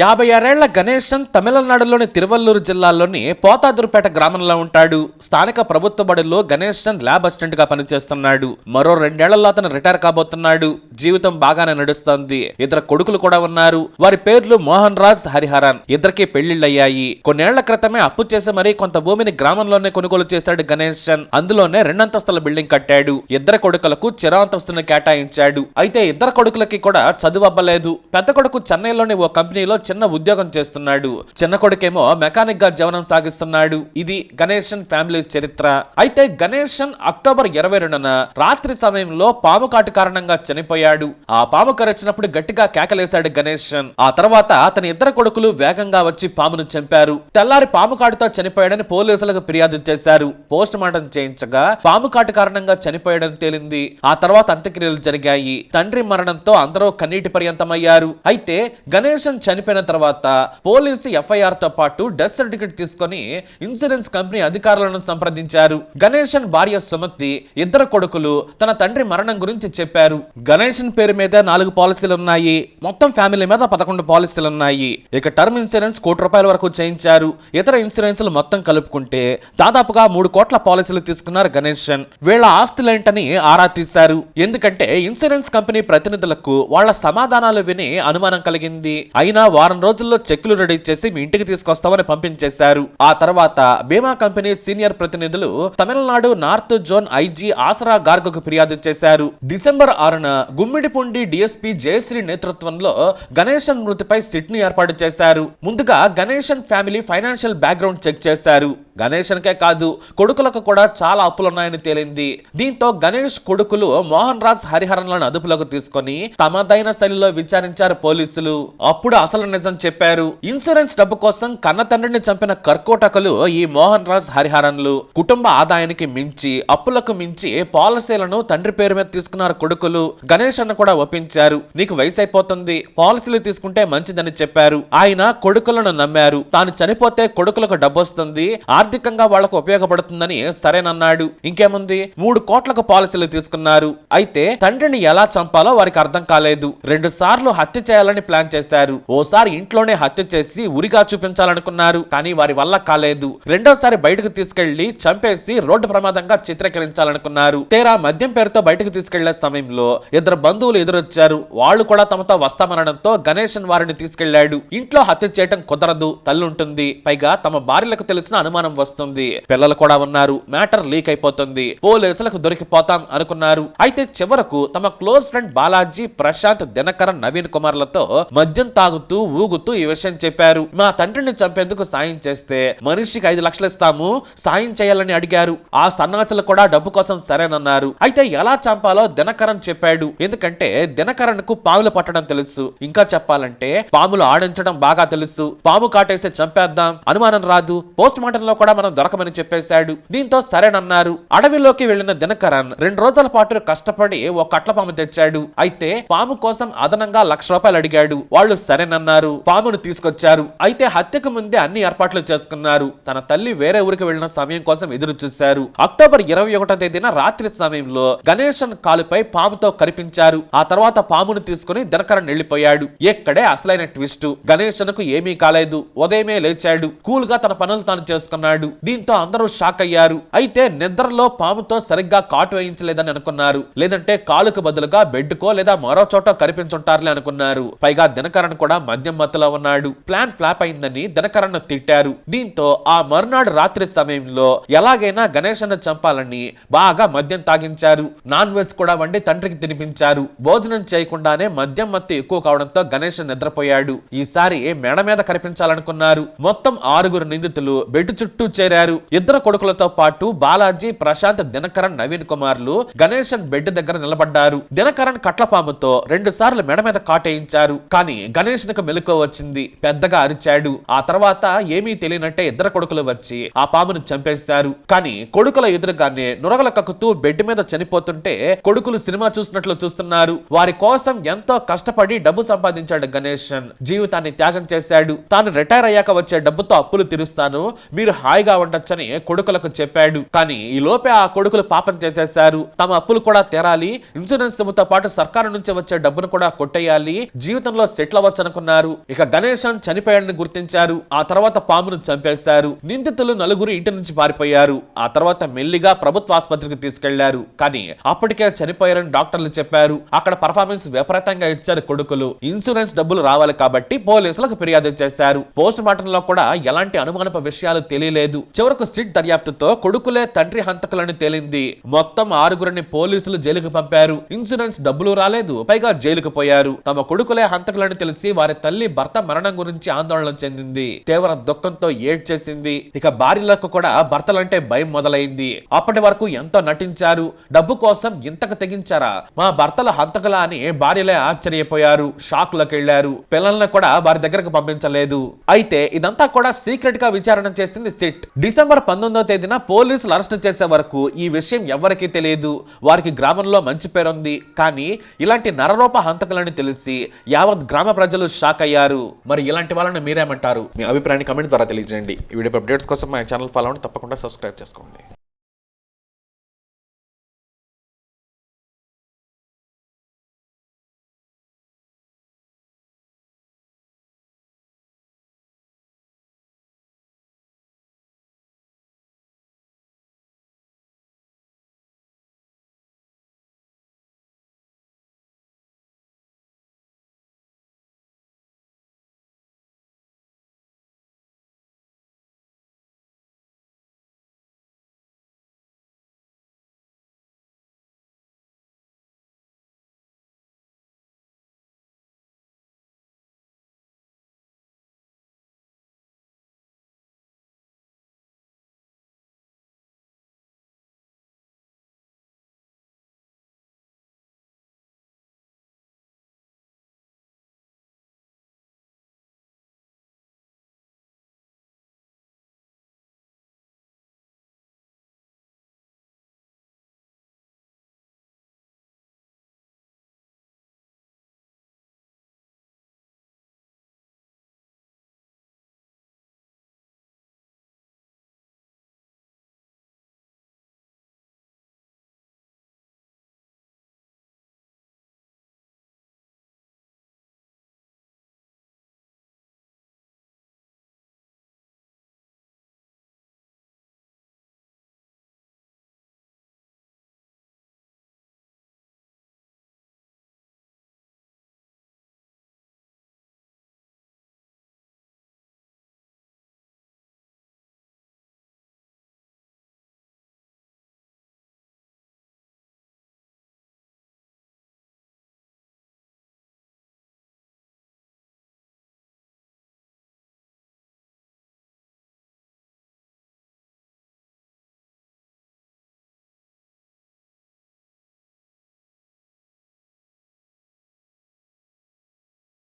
యాభై ఆరేళ్ళ గణేశన్ తమిళనాడులోని తిరువల్లూరు జిల్లాలోని పోతాదురుపేట గ్రామంలో ఉంటాడు. స్థానిక ప్రభుత్వ బడిలో గణేశన్ ల్యాబ్ అసిస్టెంట్గా పనిచేస్తున్నాడు. మరో రెండేళ్ళలో అతను రిటైర్ కాబోతున్నాడు. జీవితం బాగానే నడుస్తోంది. ఇద్దరు కొడుకులు కూడా ఉన్నారు. వారి పేర్లు మోహన్ రాజ్ హరిహరన్. ఇద్దరికి పెళ్ళిళ్ళయ్యాయి కొన్నేళ్ళ క్రితమే అప్పు చేసి మరీ కొంత భూమిని గ్రామంలోనే కొనుగోలు చేశాడు గణేశన్. అందులోనే రెండంతస్తుల బిల్డింగ్ కట్టాడు. ఇద్దరు కొడుకులకు చిర అంతస్తును కేటాయించాడు. అయితే ఇద్దరు కొడుకులకి కూడా చదువు అవ్వలేదు పెద్ద కొడుకు చెన్నైలోని ఓ కంపెనీలో చిన్న ఉద్యోగం చేస్తున్నాడు. చిన్న కొడుకేమో మెకానిక్గా జీవనం సాగిస్తున్నాడు. ఇది గణేషన్ ఫ్యామిలీ చరిత్ర. అయితే గణేషన్ అక్టోబర్ ఇరవై రెండున రాత్రి సమయంలో పాము కాటు కారణంగా చనిపోయాడు. ఆ పాము కరిచినప్పుడు గట్టిగా కేకలేశాడు గణేషన్. ఆ తర్వాత అతని ఇద్దరు కొడుకులు వేగంగా వచ్చి పామును చంపారు. తెల్లారి పాము కాటుతో చనిపోయాడని పోలీసులకు ఫిర్యాదు చేశారు. పోస్ట్ మార్టం చేయించగా పాము కాటు కారణంగా చనిపోయాడని తేలింది. ఆ తర్వాత అంత్యక్రియలు జరిగాయి. తండ్రి మరణంతో అందరూ కన్నీటి పర్యంతమయ్యారు. అయితే గణేశన్ చనిపోయిన తర్వాత పోలీసు ఎఫ్ఐఆర్తో పాటు డెత్ సర్టిఫికెట్ తీసుకొని ఇన్సూరెన్స్ కంపెనీ అధికారులను సంప్రదించారు. గణేషన్ భార్య సుమతి ఇద్దరు కొడుకులు తన తండ్రి మరణం గురించి చెప్పారు. గణేషన్ పేరు మీద నాలుగు పాలసీలు ఉన్నాయి. మొత్తం ఫ్యామిలీ మీద పదకొండు పాలసీలు ఉన్నాయి. ఇక టర్మ్ ఇన్సూరెన్స్ కోటి రూపాయల వరకు చేయించారు. ఇతర ఇన్సూరెన్స్లు మొత్తం కలుపుకుంటే దాదాపుగా మూడు కోట్ల పాలసీలు తీసుకున్నారు గణేషన్ వీళ్ళ ఆస్తులేంటని ఆరా తీశారు. ఎందుకంటే ఇన్సూరెన్స్ కంపెనీ ప్రతినిధులకు వాళ్ళ సమాధానాలు విని అనుమానం కలిగింది. అయినా వారం రోజుల్లో చెక్కులు రెడీ చేసి మీ ఇంటికి తీసుకొస్తామని పంపించేశారు. ఆ తర్వాత బీమా కంపెనీ సీనియర్ ప్రతినిధులు Tamil Nadu north zone IG Asra గార్గకు ఫిర్యాదు చేశారు. డిసెంబర్ ఆరున గుమ్మిడిపుండి డిఎస్పీ జయశ్రీ నేతృత్వంలో గణేశన్ మృతిపై సిట్ని ఏర్పాటు చేశారు. ముందుగా Ganeshan family financial background check చేశారు. గణేషన్కే కాదు కొడుకులకు కూడా చాలా అప్పులున్నాయని తేలింది. దీంతో గణేష్ కొడుకులు మోహన్ రాజ్ హరిహరన్లను అదుపులోకి తీసుకొని తమదైన శైలిలో విచారించారు పోలీసులు. అప్పుడు అసలు నిజం చెప్పారు. ఇన్సూరెన్స్ డబ్బు కోసం కన్న తండ్రిని చంపిన కర్కోటకులు ఈ మోహన్ రాజ్ హరిహరన్లు. కుటుంబ ఆదాయానికి మించి అప్పులకు మించి పాలసీలను తండ్రి పేరు మీద తీసుకున్నారు కొడుకులు. గణేష్ అన్న కూడా ఒప్పించారు. నీకు వయసు అయిపోతుంది పాలసీలు తీసుకుంటే మంచిదని చెప్పారు. ఆయన కొడుకులను నమ్మారు. తాను చనిపోతే కొడుకులకు డబ్బు వస్తుంది ఆర్థికంగా వాళ్ళకు ఉపయోగపడుతుందని సరేనన్నాడు. ఇంకేముంది? మూడు కోట్లకు పాలసీలు తీసుకున్నారు. అయితే తండ్రిని ఎలా చంపాలో వారికి అర్థం కాలేదు. రెండు సార్లు హత్య చేయాలని ప్లాన్ చేశారు. ఓసారి ఇంట్లోనే హత్య చేసి ఉరిగా చూపించాలనుకున్నారు. కానీ వారి వల్ల కాలేదు. రెండోసారి బయటకు తీసుకెళ్ళి చంపేసి రోడ్డు ప్రమాదంగా చిత్రీకరించాలనుకున్నారు. తేరా మద్యం పేరుతో బయటకు తీసుకెళ్ళే సమయంలో ఇద్దరు బంధువులు ఎదురొచ్చారు. వాళ్ళు కూడా తమతో వస్తామనడంతో గణేశన్ వారిని తీసుకెళ్ళాడు. ఇంట్లో హత్య చేయటం కుదరదు. తల్లుంటుంది. పైగా తమ భార్యలకు తెలిసిన అనుమానం వస్తుంది. పిల్లలు కూడా ఉన్నారు. మ్యాటర్ లీక్ అయిపోతుంది. పోలీసులకు దొరికిపోతాం అనుకున్నారు. అయితే చివరకు తమ క్లోజ్ ఫ్రెండ్ బాలాజీ ప్రశాంత్ దినకరన్ నవీన్ కుమార్లతో మద్యం తాగుతూ ఊగుతూ ఈ విషయం చెప్పారు. మా తండ్రిని చంపేందుకు సాయం చేస్తే మనిషికి ఐదు లక్షలు ఇస్తాము. సాయం చేయాలని అడిగారు. ఆ సన్నాసులు కూడా డబ్బు కోసం సరేనన్నారు. అయితే ఎలా చంపాలో దినకరన్ చెప్పాడు. ఎందుకంటే దినకరన్కు పాములు పట్టడం తెలుసు. ఇంకా చెప్పాలంటే పాములు ఆడించడం బాగా తెలుసు. పాము కాటేసి చంపేద్దాం. అనుమానం రాదు. పోస్ట్ మార్టం లో కూడా మనం దొరకమని చెప్పేశాడు. దీంతో సరేనన్నారు. అడవిలోకి వెళ్ళిన దినకరన్ రెండు రోజుల పాటు కష్టపడి ఓ కట్ల పాము తెచ్చాడు. అయితే పాము కోసం అదనంగా లక్ష రూపాయలు అడిగాడు. వాళ్ళు సరేనన్నారు. పామును తీసుకొచ్చారు. అయితే హత్యకు ముందే అన్ని ఏర్పాట్లు చేసుకున్నారు. తన తల్లి వేరే ఊరికి వెళ్ళిన సమయం కోసం ఎదురు చూశారు. అక్టోబర్ ఇరవై ఒకటో తేదీన రాత్రి సమయంలో గణేషన్ కాలుపై పాముతో కరిపించారు. ఆ తర్వాత పామును తీసుకుని దినకరన్ వెళ్ళిపోయాడు ఎక్కడే అసలైన ట్విస్ట్. గణేశన్కు ఏమీ కాలేదు. ఉదయమే లేచాడు. కూల్గా తన పనులు తాను చేసుకున్నాడు. దీంతో అందరూ షాక్ అయ్యారు. అయితే నిద్రలో పాముతో సరిగ్గా కాటు వేయించలేదని అనుకున్నారు. లేదంటే కాలుకు బదులుగా బెడ్కో లేదా మరో చోట కనిపించుంటారులే అనుకున్నారు. పైగా దినకరన్ కూడా మద్యం మత్తులో ఉన్నాడు. ప్లాన్ ఫ్లాప్ అయిందని దినకరణ్ తిట్టారు. దీంతో ఆ మరునాడు రాత్రి సమయంలో ఎలాగైనా గణేశన్ చంపాలని బాగా మద్యం తాగించారు. నాన్ వెజ్ కూడా వండి తండ్రికి తినిపించారు. భోజనం చేయకుండానే మద్యం మత్తు ఎక్కువ కావడంతో గణేష్ నిద్రపోయాడు. ఈసారి మేడ మీద కనిపించాలనుకున్నారు మొత్తం ఆరుగురు నిందితులు బెడ్ చుట్టూ చేరారు. ఇద్దరు కొడుకులతో పాటు బాలాజీ ప్రశాంత్ దినకరణ్ నవీన్ కుమార్లు గణేశన్ బెడ్ దగ్గర నిలబడ్డారు. దినకరణ్ కట్లపాముతో రెండు సార్లు మెడ మీద కాటేయించారు. కానీ గణేష్కు మెలకువ వచ్చింది. పెద్దగా అరిచాడు. ఆ తర్వాత ఏమీ తెలియనట్టే ఇద్దరు కొడుకులు వచ్చి ఆ పామును చంపేశారు. కానీ కొడుకుల ఎదురుగానే నురగల కక్కుతూ బెడ్ మీద చనిపోతుంటే కొడుకులు సినిమా చూసినట్లు చూస్తున్నారు. వారి కోసం ఎంతో కష్టపడి డబ్బు సంపాదించాడు గణేశన్. జీవితాన్ని త్యాగం చేశాడు. తాను రిటైర్ అయ్యాక వచ్చే డబ్బుతో అప్పులు తీరుస్తాను. మీరు హాయిగా ఉండొచ్చని కొడుకులకు చెప్పాడు. కానీ ఈ లోపే ఆ కొడుకులు పాపం చేసేశారు. తమ అప్పులు కూడా తీరాలి. ఇన్సూరెన్స్ తమతో పాటు సర్కారు నుంచి వచ్చే డబ్బును కూడా కొట్టేయాలి. జీవితంలో సెటిల్ అవ్వచ్చు అనుకున్నారు ఇక గణేశన్ చనిపోయాడని గుర్తించారు. ఆ తర్వాత పామును చంపేశారు. నిందితులు నలుగురు ఇంటి నుంచి పారిపోయారు. ఆ తర్వాత మెల్లిగా ప్రభుత్వ ఆసుపత్రికి తీసుకెళ్ళారు. కానీ అప్పటికే చనిపోయారని డాక్టర్లు చెప్పారు. అక్కడ పర్ఫార్మెన్స్ విపరీతంగా ఇచ్చారు కొడుకులు. ఇన్సూరెన్స్ డబ్బులు రావాలి కాబట్టి పోలీసులకు ఫిర్యాదు చేశారు. పోస్ట్ మార్టం లో కూడా ఎలాంటి అనుమానపు విషయాలు తెలియలేదు. చివరకు సిట్ దర్యాప్తుతో కొడుకులే తండ్రి హంతకులని తేలింది. మొత్తం ఆరుగురిని పోలీసులు జైలుకు పంపారు. ఇన్సూరెన్స్ డబ్బులు రాలేదు. పైగా జైలుకు పోయారు. తమ కొడుకులే హంతకులని తెలిసి వారి తల్లి భర్త మరణం గురించి ఆందోళన చెందింది. తీవ్ర దుఃఖంతో ఏడ్చేసింది. ఇక భార్యలకు కూడా భర్తలంటే భయం మొదలైంది. అప్పటి వరకు ఎంతో నటించారు. డబ్బు కోసం ఇంతకు తెగించారా? మా భర్తల హంతకులా అని భార్యలే ఆశ్చర్యపోయారు. షాక్లోకి వెళ్ళారు పిల్లల్ని కూడా వారి దగ్గరకు పంపించలేదు. అయితే ఇదంతా కూడా సీక్రెట్గా విచారణ చేసింది సిట్ డిసెంబర్ పంతొమ్మిదో తేదీన పోలీసులు అరెస్ట్ చేసే వరకు ఈ విషయం ఎవరికీ తెలియదు. వారికి గ్రామంలో మంచి పేరుంది కానీ ఇలాంటి నరరూప హంతకులని తెలిసి యావత్ గ్రామ ప్రజలు షాక్ అయ్యారు. మరి ఇలాంటి వాళ్ళని మీరేమంటారు? మీ అభిప్రాయాన్ని కమెంట్ ద్వారా తెలియజేయండి. ఈ వీడియో అప్డేట్స్ కోసం మా ఛానల్ ఫాలో అవ్వండి. తప్పకుండా సబ్స్క్రైబ్ చేసుకోండి.